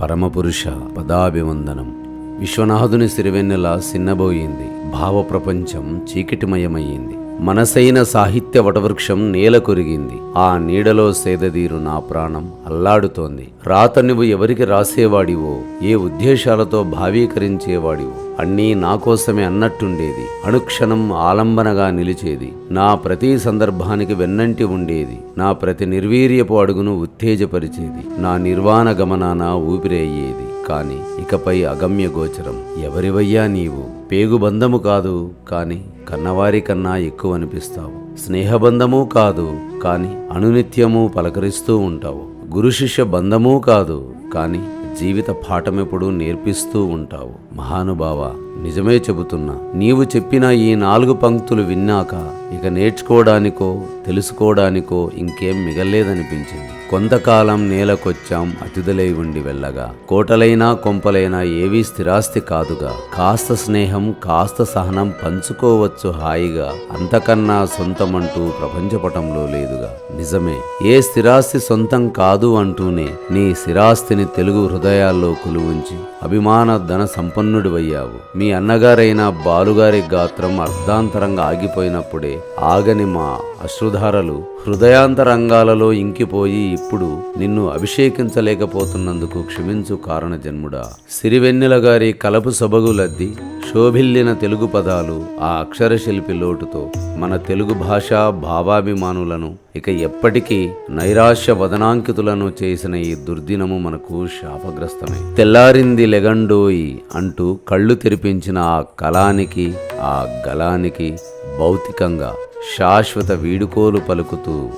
పరమపురుష పదాభివందనం. విశ్వనాథుని సిరివెన్నెల సిన్నబోయింది. భావ ప్రపంచం చీకటిమయమయ్యింది. మనసైన సాహిత్య వటవృక్షం నేల కొరిగింది. ఆ నీడలో సేదదీరు నా ప్రాణం అల్లాడుతోంది. రాత నువ్వు ఎవరికి రాసేవాడివో ఏ ఉద్దేశాలతో భావీకరించేవాడివో అన్నీ నా కోసమే అన్నట్టుండేది. అనుక్షణం ఆలంబనగా నిలిచేది. నా ప్రతి సందర్భానికి వెన్నంటి ఉండేది. నా ప్రతి నిర్వీర్యపు అడుగును ఉత్తేజపరిచేది. నా నిర్వాణ గమనాన ఊపిరి అయ్యేది. కాని ఇకపై అగమ్య గోచరం ఎవరివయ్యా నీవు? పేగుబంధము కాదు కానీ కన్నవారి కన్నా ఎక్కువ అనిపిస్తావు స్నేహబంధము కాదు కానీ అనునిత్యము పలకరిస్తూ ఉంటావు. గురు శిష్య బంధము కాదు కానీ జీవిత పాఠమెప్పుడు నేర్పిస్తూ ఉంటావు. మహానుభావ నిజమే చెబుతున్నా నీవు చెప్పిన ఈ నాలుగు పంక్తులు విన్నాక ఇక నేర్చుకోవడానికో తెలుసుకోవడానికో ఇంకేం మిగల్లేదనిపించింది కొంతకాలం నేలకొచ్చాం అతిథులై ఉండి వెళ్ళగా. కోటలైనా కొంపలైనా ఏవీ స్థిరాస్తి కాదుగా. కాస్త స్నేహం కాస్త సహనం పంచుకోవచ్చు హాయిగా. అంతకన్నా సొంతమంటూ ప్రపంచపటంలో లేదుగా. నిజమే ఏ స్థిరాస్తి సొంతం కాదు అంటూనే నీ స్థిరాస్తిని తెలుగు హృదయాల్లో కొలువుంచి అభిమాన ధన సంపన్నుడివయ్యావు. మీ మీ అన్నగారైన బాలుగారి గాత్రం అర్ధాంతరంగా ఆగిపోయినప్పుడే ఆగని మా అశ్రుధారలు హృదయాంతరంగాలలో ఇంకిపోయి ఇప్పుడు నిన్ను అభిషేకించలేకపోతున్నందుకు క్షమించు కారణ జన్ముడా సిరివెన్నెల గారి కలపు సొబగులద్ది క్షోభిల్లిన తెలుగు పదాలు ఆ అక్షరశిల్పి లోటుతో మన తెలుగు భాషా భావాభిమానులను ఇక ఎప్పటికీ నైరాశ్య వదనాంకితులను చేసిన ఈ దుర్దినము మనకు శాపగ్రస్తమే. తెల్లారింది లెగండోయి అంటూ కళ్ళు తెరిపించిన ఆ కళానికి ఆ గలానికి భౌతికంగా శాశ్వత వీడుకోలు పలుకుతూ